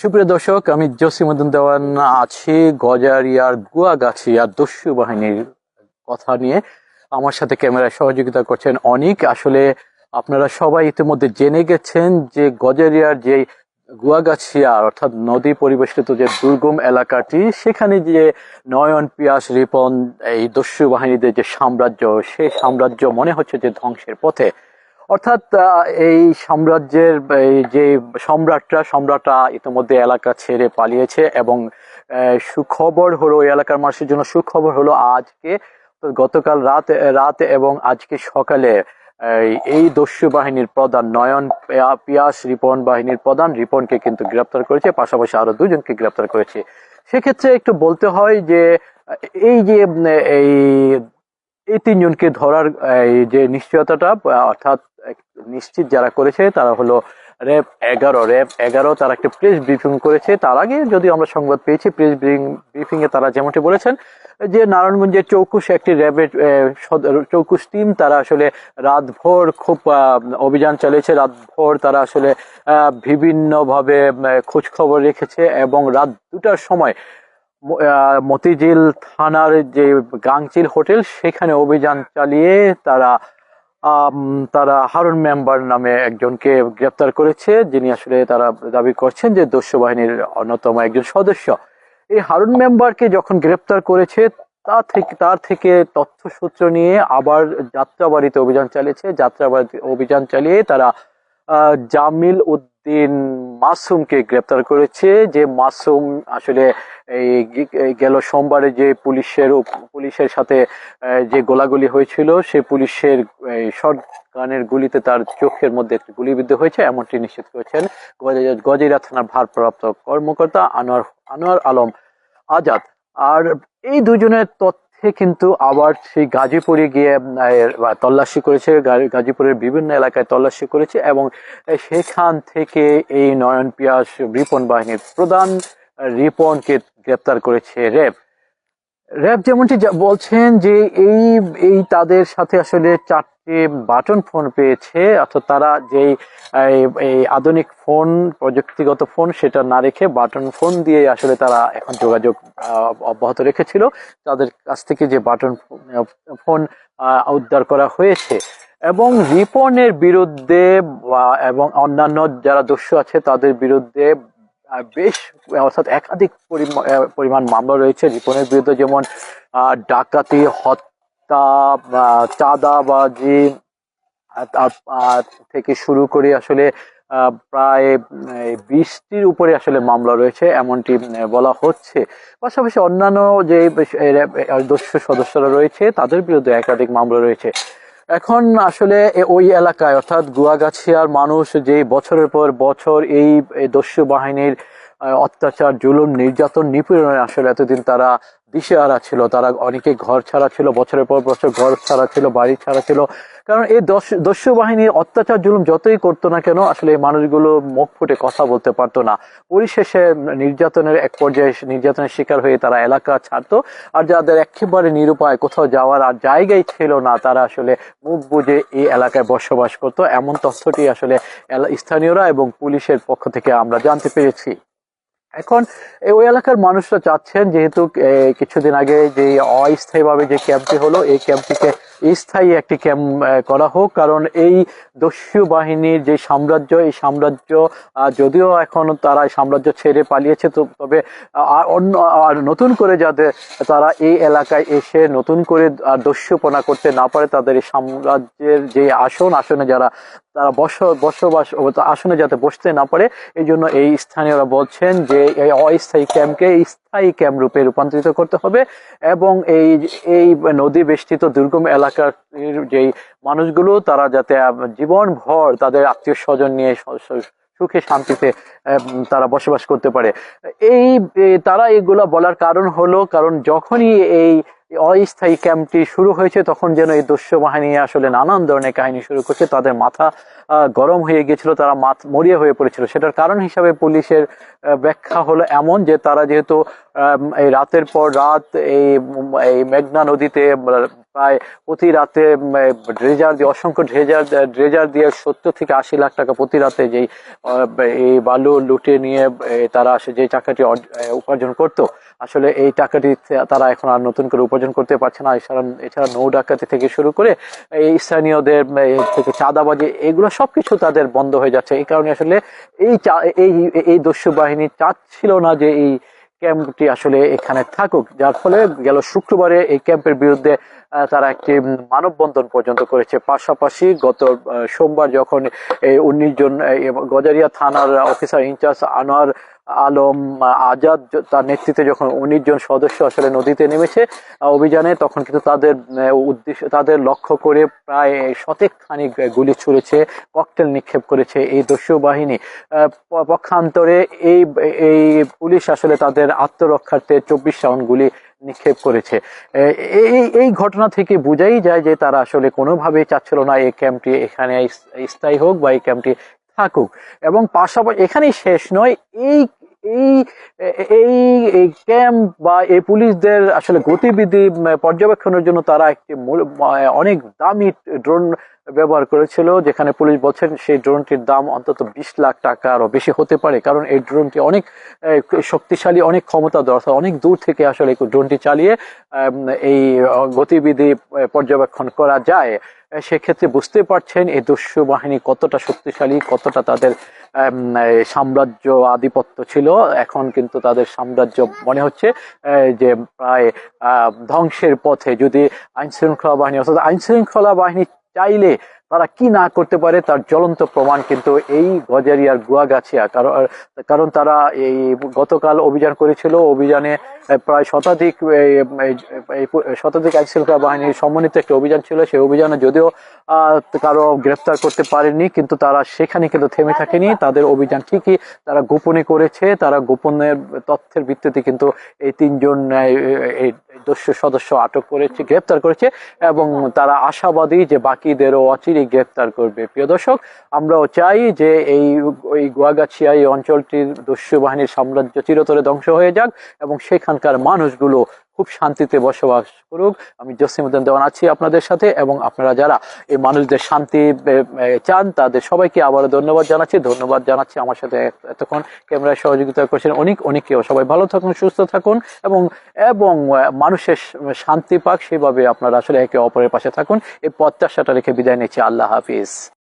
সুপ্রিয় দর্শক, আমি জসিমুদ্দিন দেওয়ান আছি গজারিয়ার গুয়াগাছিয়া দস্যু বাহিনীর কথা নিয়ে। আমার সাথে ক্যামেরায় সহযোগিতা করছেন অনেক। আসলে আপনারা সবাই ইতিমধ্যে জেনে গেছেন যে গজারিয়ার যে গুয়াগাছিয়া, অর্থাৎ নদী পরিবেষ্টিত যে দুর্গম এলাকাটি, সেখানে যে নয়ন, পিয়াস, রিপন, এই দস্যু বাহিনীদের যে সাম্রাজ্য সেই সাম্রাজ্য মনে হচ্ছে যে ধ্বংসের পথে। অর্থাৎ এই সাম্রাজ্যের যে সম্রাটরা সম্রাটরা ইতিমধ্যে এলাকা ছেড়ে পালিয়েছে এবং সুখবর হলো এই এলাকার মানুষের জন্য সুখবর হলো আজকে গতকাল রাত রাত এবং আজকে সকালে এই- দস্যু বাহিনীর প্রধান নয়ন পিয়াস রিপন বাহিনীর প্রধান রিপনকে কিন্তু গ্রেপ্তার করেছে, পাশাপাশি আরও দুজনকে গ্রেপ্তার করেছে। সেক্ষেত্রে একটু বলতে হয় যে, এই যে এই এই তিনজনকে ধরার, এই যে নিশ্চয়তাটা, অর্থাৎ নিশ্চিত যারা করেছে, তারা হলো র্যাব এগারো। র্যাব এগারো তারা একটা প্রেস ব্রিফিং করেছে। তার আগে যদি আমরা সংবাদ পেয়েছি প্রেস ব্রিফিং এ তারা যেমনটি বলেছেন, যে নারায়ণগঞ্জের চৌকুশ একটি র্যাবের চৌকুশ টিম তারা আসলে রাতভর খুব অভিযান চালিয়েছে। রাতভর তারা আসলে বিভিন্ন ভাবে খোঁজ খবর রেখেছে এবং রাত দুটার সময় মতিঝিল থানার যে গাংচিল হোটেল, সেখানে অভিযান চালিয়ে তারা তারা হারুন মেম্বার নামে একজনকে গ্রেপ্তার করেছে, যিনি আসলে তারা দাবি করছেন যে দস্যু বাহিনীর অন্যতম একজন সদস্য। এই হারুন মেম্বারকে যখন গ্রেপ্তার করেছে, তা থেকে, তার থেকে তথ্য সূত্র নিয়ে আবার যাত্রাবাড়িতে অভিযান চালিয়েছে। যাত্রাবাড়িতে অভিযান চালিয়ে তারা জামিল উদ্দিন মাসুমকে গ্রেপ্তার করেছে যে মাসুম আসলে এই গেল সোমবারে যে পুলিশের পুলিশের সাথে যে গোলাগুলি হয়েছিল, সে পুলিশের শর্ট গানের গুলিতে তার চোখের মধ্যে একটি গুলিবিদ্ধ হয়েছে, এমনটি নিশ্চিত করেছেন গজারিয়া থানার ভারপ্রাপ্ত কর্মকর্তা আনোয়ার আনোয়ার আলম আজাদ। আর এই দুজনের তথ্যে কিন্তু আবার সেই গাজীপুরে গিয়ে তল্লাশি করেছে গাজীপুরের বিভিন্ন এলাকায় তল্লাশি করেছে এবং সেখান থেকে এই নয়ন পিয়াস রিপন বাহিনীর প্রধান রিপনকে গ্রেপ্তার করেছে র্যাব র্যাব যেমনটি বলছেন যে এই এই তাদের সাথে আসলে চারটি বাটন ফোন পেয়েছে, অর্থাৎ তারা যেই, এই আধুনিক ফোন, প্রযুক্তিগত ফোন সেটা না রেখে বাটন ফোন দিয়ে আসলে তারা এখন যোগাযোগ অব্যাহত রেখেছিল। তাদের কাছ থেকে যে বাটন ফোন উদ্ধার করা হয়েছে এবং রিপনের বিরুদ্ধে এবং অন্যান্য যারা দস্যু আছে তাদের বিরুদ্ধে বেশ, অর্থাৎ একাধিক পরিমা- পরিমাণ মামলা রয়েছে রিপনের বিরুদ্ধে, যেমন ডাকাতি, হত্যা চাঁদাবাজি থেকে শুরু করে আসলে প্রায় বিশটির উপরে আসলে মামলা রয়েছে, এমনটি বলা হচ্ছে। পাশাপাশি অন্যান্য যে দস্যু সদস্যরা রয়েছে, তাদের বিরুদ্ধে একাধিক মামলা রয়েছে। এখন আসলে ওই এলাকায়, অর্থাৎ গুয়াগাছিয়ার মানুষ যে বছরের পর বছর এই দস্যু বাহিনীর অত্যাচার, জুলুম, নির্যাতন নিপীড়নে আসলে এতদিন তারা দিশেহারা ছিল, তারা অনেকে ঘর ছাড়া ছিল, বছরের পর বছর ঘর ছাড়া ছিল, বাড়ি ছাড়া ছিল। কারণ এই দস্যু বাহিনীর অত্যাচার, জুলুম যতই করতো না কেন, আসলে এই মানুষগুলো মুখ ফুটে কথা বলতে পারতো না। পরিশেষে নির্যাতনের এক পর্যায়ে নির্যাতনের শিকার হয়ে তারা এলাকা ছাড়তো। আর যাদের একেবারে নিরুপায় কোথাও যাওয়ার আর জায়গাই ছিল না, তারা আসলে মুখ বুঝে এই এলাকায় বসবাস করতো। এমন তথ্যটি আসলে স্থানীয়রা এবং পুলিশের পক্ষ থেকে আমরা জানতে পেরেছি। এখন ওই এলাকার মানুষরা চাচ্ছেন, যেহেতু কিছুদিন আগে যে অস্থায়ীভাবে যে ক্যাম্পটি হলো, এই ক্যাম্পটিকে স্থায়ী একটি ক্যাম্প করা হোক। কারণ এই দস্যু বাহিনীর যে সাম্রাজ্য, এই সাম্রাজ্য যদিও এখন তারা সাম্রাজ্য ছেড়ে পালিয়েছে, তো তবে অন্য, আর নতুন করে যাতে তারা এই এলাকায় এসে নতুন করে আর দস্যুপনা করতে না পারে, তাদের এই সাম্রাজ্যের যে আসন, আসনে যারা, তারা বস, বসবাস আসনে যাতে বসতে না পারে, এই জন্য এই স্থানীয়রা বলছেন যে এই অস্থায়ী ক্যাম্পকে স্থায়ী ক্যাম্প রূপে রূপান্তরিত করতে হবে এবং এই এই নদী বেষ্টিত দুর্গম এলাকার যেই মানুষগুলো, তারা যাতে জীবন ভর তাদের আত্মীয় স্বজন নিয়ে সুখে শান্তিতে তারা বসবাস করতে পারে। এই তারা এগুলা বলার কারণ হলো, কারণ যখনই এই অস্থায়ী ক্যাম্পটি শুরু হয়েছে, তখন যেন এই দস্যু বাহিনী আসলে নানান ধরনের কাহিনী শুরু করছে। তাদের মাথা গরম হয়ে গিয়েছিল, তারা মাথ মরিয়া হয়ে পড়েছিল। সেটার কারণ হিসাবে পুলিশের ব্যাখ্যা হলো এমন যে, তারা যেহেতু এই রাতের পর রাত এই মেঘনা নদীতে প্রায় প্রতি রাতে ড্রেজার দিয়ে, অসংখ্য ড্রেজার ড্রেজার দিয়ে সত্তর থেকে আশি লাখ টাকা প্রতি রাতে যেই এই বালু লুটে নিয়ে তারা যে টাকাটি উপার্জন করত, আসলে এই টাকাটি তারা এখন আর নতুন করে উপার্জন করতে পারছে না। এছাড়া এছাড়া নৌ ডাকাতি থেকে শুরু করে, এই স্থানীয়দের থেকে চাঁদাবাজি, এগুলো সবকিছু তাদের বন্ধ হয়ে যাচ্ছে। এই কারণে আসলে এই এই এই দস্যু বাহিনী চাচ্ছিল না যে এই ক্যাম্পটি আসলে এখানে থাকুক, যার ফলে গেল শুক্রবারে এই ক্যাম্পের বিরুদ্ধে তারা একটি মানববন্ধন পর্যন্ত করেছে। পাশাপাশি গত সোমবার যখন এই উনিশ জন গজারিয়া থানার officer in charge Anwar Alam Azad তার নেতৃত্বে যখন উনিশ জন সদস্য আসলে নদীতে নেমেছে অভিযানে, তখন কিন্তু তাদের উদ্দেশ্য, তাদের লক্ষ্য করে প্রায় শতেক খানিক গুলি ছুড়েছে, ককটেল নিক্ষেপ করেছে এই দস্যু বাহিনী। পক্ষান্তরে এই এই পুলিশ আসলে তাদের আত্মরক্ষার্থে চব্বিশ রাউন্ড গুলি নিক্ষেপ করেছে। এই এই ঘটনা থেকে বোঝাই যায় যে তারা আসলে কোনোভাবেই চাচ্ছিল না এই ক্যাম্পটি এখানে স্থায়ী হোক বা এই ক্যাম্পটি থাকুক। এবং পাশাপাশি এখানেই শেষ নয়, এই এই এই ক্যাম্প বা এই পুলিশদের আসলে গতিবিধি পর্যবেক্ষণের জন্য তারা একটি অনেক দামি ড্রোন ব্যবহার করেছিল, যেখানে পুলিশ বলছেন সেই ড্রোনটির দাম অন্তত বিশ লাখ টাকা আরও বেশি হতে পারে। কারণ এই ড্রোনটি অনেক শক্তিশালী, অনেক ক্ষমতা অর্থাৎ অনেক দূর থেকে আসলে ড্রোনটি চালিয়ে এই গতিবিধি পর্যবেক্ষণ করা যায়। সেক্ষেত্রে বুঝতে পারছেন এই দস্যু বাহিনী কতটা শক্তিশালী, কতটা তাদের সাম্রাজ্য আধিপত্য ছিল। এখন কিন্তু তাদের সাম্রাজ্য মনে হচ্ছে যে প্রায় ধ্বংসের পথে যদি আইন শৃঙ্খলা বাহিনী, অর্থাৎ আইন শৃঙ্খলা বাহিনী চাইলে তারা কি না করতে পারে তার জ্বলন্ত প্রমাণ কিন্তু এই গজারিয়ার গুয়াগাছিয়া। কারণ কারণ তারা এই গতকাল অভিযান করেছিল অভিযানে প্রায় শতাধিক শতাধিক আইন শৃঙ্খলা বাহিনীর সমন্বিত একটি অভিযান ছিল। সেই অভিযানে যদিও কারও গ্রেফতার করতে পারেনি কিন্তু তারা সেখানে কিন্তু থেমে থাকেনি। তাদের অভিযান ঠিকই তারা গোপনে করেছে। তারা গোপনের তথ্যের ভিত্তিতে কিন্তু এই তিনজন এই দস্যু সদস্য আটক করেছে গ্রেফতার করেছে এবং তারা আশাবাদী যে বাকিদেরও অচিরেই গ্রেফতার করবে। প্রিয় দর্শক, আমরাও চাই যে এই, ওই গুয়াগাছিয়া এই অঞ্চলটির দস্যু বাহিনীর সাম্রাজ্য চিরতরে ধ্বংস হয়ে যাক এবং সেখানকার মানুষগুলো খুব শান্তিতে বসবাস করুক। আমি জসিমুদ্দিন দেওয়ান আছি আপনাদের সাথে এবং আপনারা যারা এই মানুষদের শান্তি চান, তাদের সবাইকে আবারও ধন্যবাদ জানাচ্ছি। ধন্যবাদ জানাচ্ছি আমার সাথে এতক্ষণ ক্যামেরায় সহযোগিতা করছেন অনেক। অনেকেও সবাই ভালো থাকুন, সুস্থ থাকুন এবং এবং মানুষের শান্তি পাক, সেভাবে আপনারা আসলে একে অপরের পাশে থাকুন। এই প্রত্যাশাটা রেখে বিদায় নিচ্ছি। আল্লাহ হাফিজ।